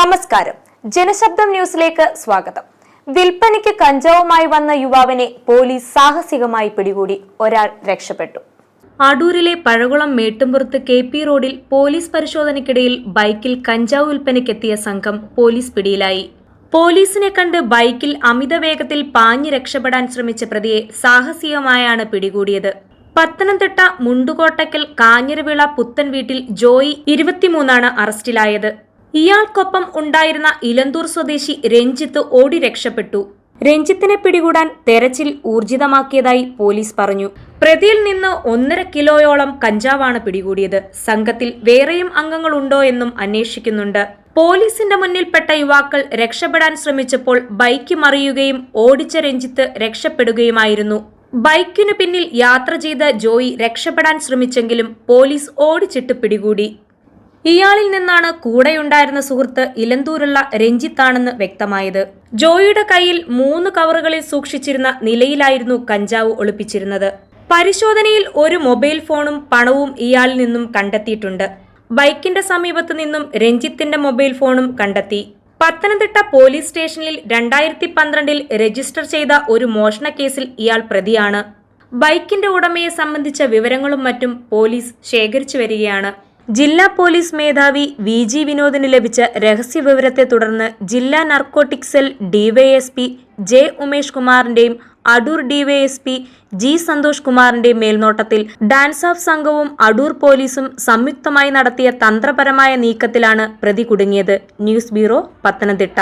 നമസ്കാരം. ജനശബ്ദം ന്യൂസിലേക്ക് സ്വാഗതം. വിൽപ്പനയ്ക്ക് കഞ്ചാവുമായി വന്ന യുവാവിനെ പോലീസ് സാഹസികമായി പിടികൂടി. ഒരാൾ രക്ഷപ്പെട്ടു. അടൂരിലെ പഴകുളം മേട്ടുംപുറത്ത് കെ പി റോഡിൽ പോലീസ് പരിശോധനയ്ക്കിടയിൽ ബൈക്കിൽ കഞ്ചാവ് വിൽപ്പനയ്ക്കെത്തിയ സംഘം പോലീസ് പിടിയിലായി. പോലീസിനെ കണ്ട് ബൈക്കിൽ അമിത വേഗത്തിൽ പാഞ്ഞു രക്ഷപ്പെടാൻ ശ്രമിച്ച പ്രതിയെ സാഹസികമായാണ് പിടികൂടിയത്. പത്തനംതിട്ട മുണ്ടുകോട്ടയ്ക്കൽ കാഞ്ഞിരവിള പുത്തൻ വീട്ടിൽ ജോയി ഇരുപത്തിമൂന്നാണ് അറസ്റ്റിലായത്. ഇയാൾക്കൊപ്പം ഉണ്ടായിരുന്ന ഇലന്തൂർ സ്വദേശി രഞ്ജിത്ത് ഓടി രക്ഷപ്പെട്ടു. രഞ്ജിത്തിനെ പിടികൂടാൻ തെരച്ചിൽ ഊർജിതമാക്കിയതായി പോലീസ് പറഞ്ഞു. പ്രതിയിൽ നിന്ന് ഒന്നര കിലോയോളം കഞ്ചാവാണ് പിടികൂടിയത്. സംഘത്തിൽ വേറെയും അംഗങ്ങളുണ്ടോ എന്നും അന്വേഷിക്കുന്നുണ്ട്. പോലീസിന്റെ മുന്നിൽപ്പെട്ട യുവാക്കൾ രക്ഷപ്പെടാൻ ശ്രമിച്ചപ്പോൾ ബൈക്ക് മറിയുകയും ഓടിച്ച രഞ്ജിത്ത് രക്ഷപ്പെടുകയുമായിരുന്നു. ബൈക്കിനു പിന്നിൽ യാത്ര ചെയ്ത ജോയി രക്ഷപ്പെടാൻ ശ്രമിച്ചെങ്കിലും പോലീസ് ഓടിച്ചിട്ട് പിടികൂടി. ഇയാളിൽ നിന്നാണ് കൂടെയുണ്ടായിരുന്ന സുഹൃത്ത് ഇലന്തൂരുള്ള രഞ്ജിത്താണെന്ന് വ്യക്തമായത്. ജോയിയുടെ കയ്യിൽ മൂന്ന് കവറുകളിൽ സൂക്ഷിച്ചിരുന്ന നിലയിലായിരുന്നു കഞ്ചാവ് ഒളിപ്പിച്ചിരുന്നത്. പരിശോധനയിൽ ഒരു മൊബൈൽ ഫോണും പണവും ഇയാളിൽ നിന്നും കണ്ടെത്തിയിട്ടുണ്ട്. ബൈക്കിന്റെ സമീപത്തു നിന്നും രഞ്ജിത്തിന്റെ മൊബൈൽ ഫോണും കണ്ടെത്തി. പത്തനംതിട്ട പോലീസ് സ്റ്റേഷനിൽ രണ്ടായിരത്തി പന്ത്രണ്ടിൽ രജിസ്റ്റർ ചെയ്ത ഒരു മോഷണ കേസിൽ ഇയാൾ പ്രതിയാണ്. ബൈക്കിന്റെ ഉടമയെ സംബന്ധിച്ച വിവരങ്ങളും മറ്റും പോലീസ് ശേഖരിച്ചു വരികയാണ്. ജില്ലാ പോലീസ് മേധാവി വി ജി വിനോദിന് ലഭിച്ച രഹസ്യവിവരത്തെ തുടർന്ന് ജില്ലാ narcotic cell DYSP J Umesh കുമാറിന്റെയും Adoor DYSP G Santhosh കുമാറിന്റെയും മേൽനോട്ടത്തിൽ ഡാൻസ് ഓഫ് സംഘവും അടൂർ പോലീസും സംയുക്തമായി നടത്തിയ തന്ത്രപരമായ നീക്കത്തിലാണ് പ്രതി കുടുങ്ങിയത്. News bureau Pathanamthitta.